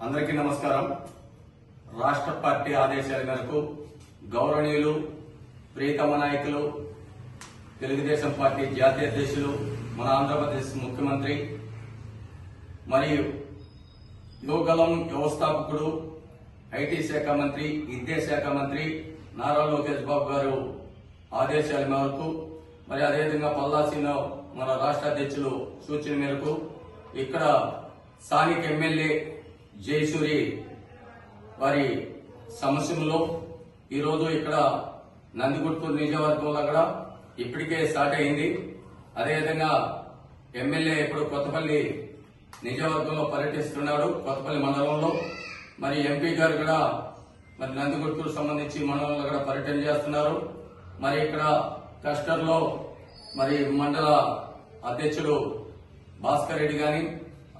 అందరికీ నమస్కారం. రాష్ట్ర పార్టీ ఆదేశాల మేరకు గౌరవనీయులు ప్రియతమ నాయకులు తెలుగుదేశం పార్టీ జాతీయ అధ్యక్షులు మన ఆంధ్రప్రదేశ్ ముఖ్యమంత్రి మరియు యువగలం వ్యవస్థాపకుడు ఐటీ శాఖ మంత్రి విద్యాశాఖ మంత్రి నారా లోకేష్ బాబు గారు ఆదేశాల మేరకు మరి అదేవిధంగా పల్లాసీలో మన రాష్ట్ర అధ్యక్షులు సూచన మేరకు ఇక్కడ స్థానిక ఎమ్మెల్యే జయసూరి వారి సమస్యలో ఈరోజు ఇక్కడ నందిగుర్తూరు నియోజకవర్గంలో కూడా ఇప్పటికే స్టార్ట్ అయింది. అదేవిధంగా ఎమ్మెల్యే ఇప్పుడు కొత్తపల్లి నియోజకవర్గంలో పర్యటిస్తున్నాడు కొత్తపల్లి మండలంలో. మరి ఎంపీ గారు కూడా మరి నందిగుర్తూరు సంబంధించి మండలంలో కూడా పర్యటన చేస్తున్నారు. మరి ఇక్కడ కస్టర్లో మరి మండల అధ్యక్షుడు భాస్కర్ రెడ్డి గాని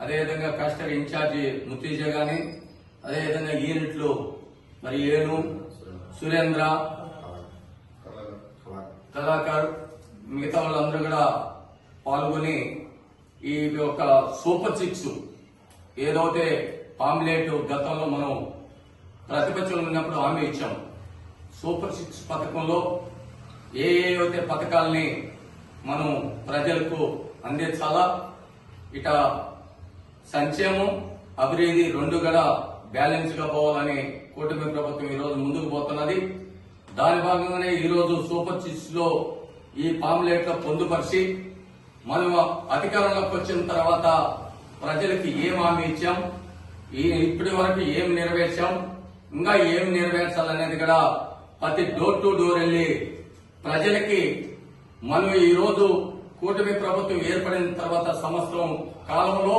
అదేవిధంగా కస్టర్ ఇన్ఛార్జి ముత్తీజ గాని అదేవిధంగా యూనిట్లు మరి ఏను సురేంద్ర కళాకారు మిగతా వాళ్ళందరూ కూడా పాల్గొని ఈ యొక్క సూపర్ సిక్స్ ఏదైతే పాంప్లెట్ గతంలో మనం ప్రతిపక్షంలో ఉన్నప్పుడు హామీ ఇచ్చాం. సూపర్ సిక్స్ పథకంలో ఏ ఏ అయితే పథకాలని మనం ప్రజలకు అందించాలా ఇట సంక్షేమం అభివృద్ధి రెండు కూడా బ్యాలెన్స్గా పోవాలని కూటమి ప్రభుత్వం ఈ రోజు ముందుకు పోతున్నది. దాని భాగంగానే ఈ రోజు సూపర్ సిక్స్లో ఈ పాంప్లెట్ పొందుపరిచి మనం అధికారంలోకి వచ్చిన తర్వాత ప్రజలకి ఏం హామీ ఇచ్చాం? ఈ ఇప్పటి వరకు ఏం నెరవేర్చాం? ఇంకా ఏం నెరవేర్చాలనేది కూడా ప్రతి డోర్ టు డోర్ వెళ్ళి ప్రజలకి మనం ఈ రోజు కూటమి ప్రభుత్వం ఏర్పడిన తర్వాత సంవత్సరం కాలంలో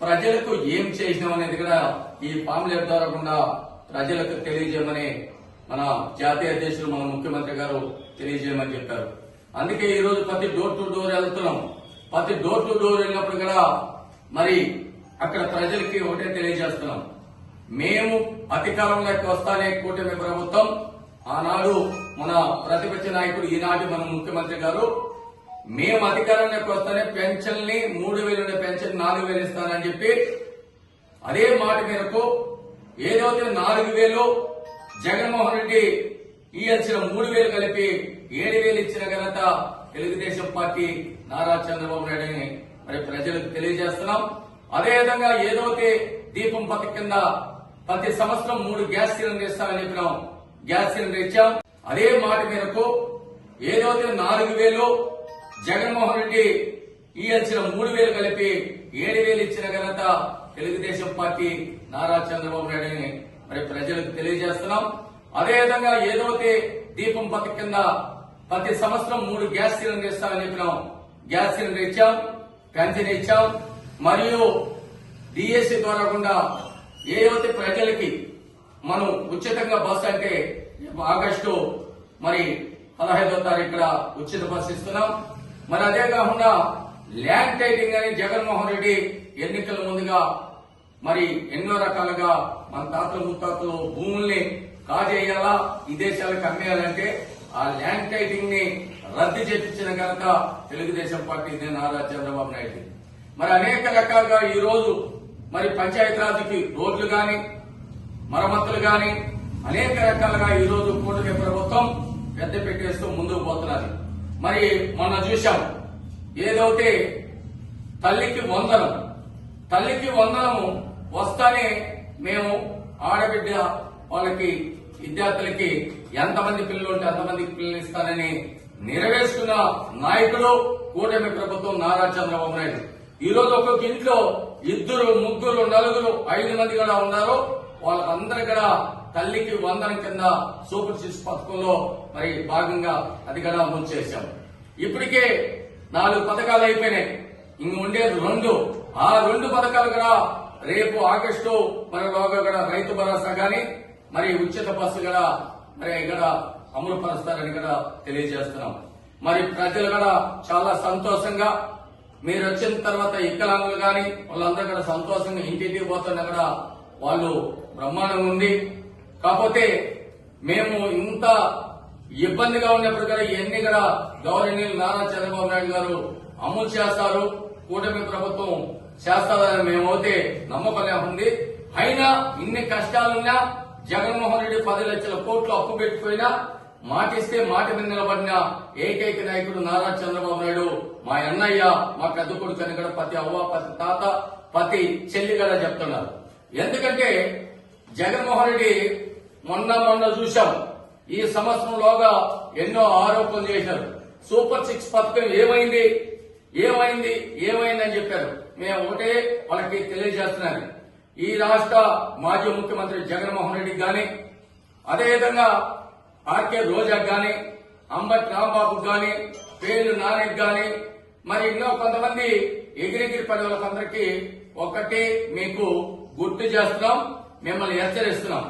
ప్రజలకు ఏం చేసినాం అనేది కూడా ఈ పాంప్లెట్ ద్వారా కూడా ప్రజలకు తెలియజేయమని మన జాతీయ అధ్యక్షులు మన ముఖ్యమంత్రి గారు తెలియజేయమని చెప్పారు. అందుకే ఈ రోజు ప్రతి డోర్ టు డోర్ వెళ్తున్నాం. ప్రతి డోర్ టు డోర్ వెళ్ళినప్పుడు కూడా మరి అక్కడ ప్రజలకి ఒకటే తెలియజేస్తున్నాం. మేము అధికారంలోకి వస్తానే కూటమి ప్రభుత్వం. ఆనాడు మన ప్రతిపక్ష నాయకుడు ఈనాటి మన ముఖ్యమంత్రి గారు మేము అధికారంలోకి వస్తేనే పెన్షన్ని మూడు వేలు ఉండే పెన్షన్ నాలుగు వేలు ఇస్తానని చెప్పి అదే మాట మేరకు ఏదైతే నాలుగు వేలు జగన్మోహన్ రెడ్డి ఇయ్యాల్సిన మూడు వేలు కలిపి ఏడు వేలు ఇచ్చిన ఘనత తెలుగుదేశం పార్టీ నారా చంద్రబాబు నాయుడు మరి ప్రజలకు తెలియజేస్తున్నాం. అదేవిధంగా ఏదైతే దీపం పథకం కింద ప్రతి సంవత్సరం మూడు గ్యాస్ సిలిండర్ ఇస్తామని చెప్పినాం. గ్యాస్ సిలిండర్ ఇచ్చాం. అదే మాట మేరకు ఏదైతే నాలుగు వేలు జగన్మోహన్ రెడ్డి ఇయ్యాల్సిన మూడు వేలు కలిపి ఏడు వేలు ఇచ్చిన ఘనత తెలుగుదేశం పార్టీ నారా చంద్రబాబు నాయుడు మరి ప్రజలకు తెలియజేస్తున్నాం. అదేవిధంగా ఏదైతే దీపం పథకం కింద ప్రతి సంవత్సరం మూడు గ్యాస్ సిలిండర్ ఇస్తామని చెప్పినాం. గ్యాస్ సిలిండర్ ఇచ్చాం పెన్షన్ ఇచ్చాం. మరియు డిఎస్సి ద్వారా కూడా ఏవైతే ప్రజలకి మనం ఉచితంగా బస్సు అంటే ఆగస్టు మరి పదహైదో తారీఖున ఉచిత బస్సు ఇస్తున్నాం. మరి అదే కాకుండా ల్యాండ్ టైటింగ్ అని జగన్మోహన్ రెడ్డి ఎన్నికల ముందుగా మరి ఎన్నో రకాలుగా మన తాతలు ముత్తాతలు భూముల్ని కాజేయాలా విదేశాలకు అమ్మేయాలంటే ఆ ల్యాండ్ టైటింగ్ని రద్దు చేపించిన ఘనత తెలుగుదేశం పార్టీ నారా చంద్రబాబు నాయుడు మరి అనేక రకాలుగా ఈ రోజు మరి పంచాయతీరాజ్కి రోడ్లు గాని మరమ్మతులు గాని అనేక రకాలుగా ఈ రోజు కూటమి ప్రభుత్వం పెద్ద పెట్టేస్తూ ముందుకు పోతున్నది. మరి మొన్న చూశాం. ఏదైతే తల్లికి వందనం. తల్లికి వందనము వస్తానే మేము ఆడబిడ్డ వాళ్ళకి విద్యార్థులకి ఎంతమంది పిల్లలు ఉంటే అంతమందికి పిల్లలు ఇస్తానని నెరవేర్చుకున్న నాయకుడు కూటమి ప్రభుత్వం నారా చంద్రబాబు నాయుడు. ఈ రోజు ఒక్కొక్క ఇంట్లో ఇద్దరు ముగ్గురు నలుగురు ఐదు మంది కూడా ఉన్నారు. వాళ్ళందరూ కూడా తల్లికి వందనం కింద సూపర్ సిక్స్ పథకంలో మరి భాగంగా అది కూడా అమలు చేశాం. ఇప్పటికే నాలుగు పథకాలు అయిపోయినాయి. ఇంక ఉండేది రెండు. ఆ రెండు పథకాలు కూడా రేపు ఆగస్టు మరి లోగా కూడా రైతు భరోసా గాని మరి ఉచిత బస్సు కూడా మరి ఇక్కడ అమలు పరుస్తారని కూడా తెలియజేస్తున్నాం. మరి ప్రజలు కూడా చాలా సంతోషంగా మీరు వచ్చిన తర్వాత ఇక్కలాంగులు కానీ వాళ్ళందరూ కూడా సంతోషంగా ఇంటింటికి పోతున్నా కూడా వాళ్ళు బ్రహ్మాండంగా ఉంది. కాకపోతే మేము ఇంత ఇబ్బందిగా ఉన్నప్పుడు కూడా ఇవన్నీ కూడా గవర్నర్ నారా చంద్రబాబు నాయుడు గారు అమలు చేస్తారు. కూటమి ప్రభుత్వం చేస్తారని మేమైతే నమ్మకం ఉంది. అయినా ఇన్ని కష్టాలున్నా జగన్మోహన్ రెడ్డి పది లక్షల కోట్లు అప్పు పెట్టిపోయినా మాటిస్తే మాట మీద నిలబడిన ఏకైక నాయకుడు నారా చంద్రబాబు నాయుడు మా అన్నయ్య మా పెద్ద కొడుకు అని కూడా ప్రతి అవ్వ ప్రతి తాత ప్రతి చెల్లి కూడా చెప్తున్నారు. ఎందుకంటే జగన్మోహన్ రెడ్డి మొన్న మొన్న చూశాం. ఈ సంవత్సరంలోగా ఎన్నో ఆరోపణలు చేశారు. సూపర్ సిక్స్ పథకం ఏమైంది? ఏమైంది? ఏమైంది అని చెప్పారు. మేము ఒకటే వాళ్ళకి తెలియజేస్తున్నాను. ఈ రాష్ట్ర మాజీ ముఖ్యమంత్రి జగన్మోహన్ రెడ్డికి గాని అదేవిధంగా ఆర్కే రోజాకు గాని అంబటి రాంబాబుకి గాని పేర్లు నానికి గాని మరి ఎన్నో కొంతమంది ఎగిరెగిరి పడే వాళ్ళకందరికీ ఒకటి మీకు గుర్తు చేస్తున్నాం. మిమ్మల్ని హెచ్చరిస్తున్నాం.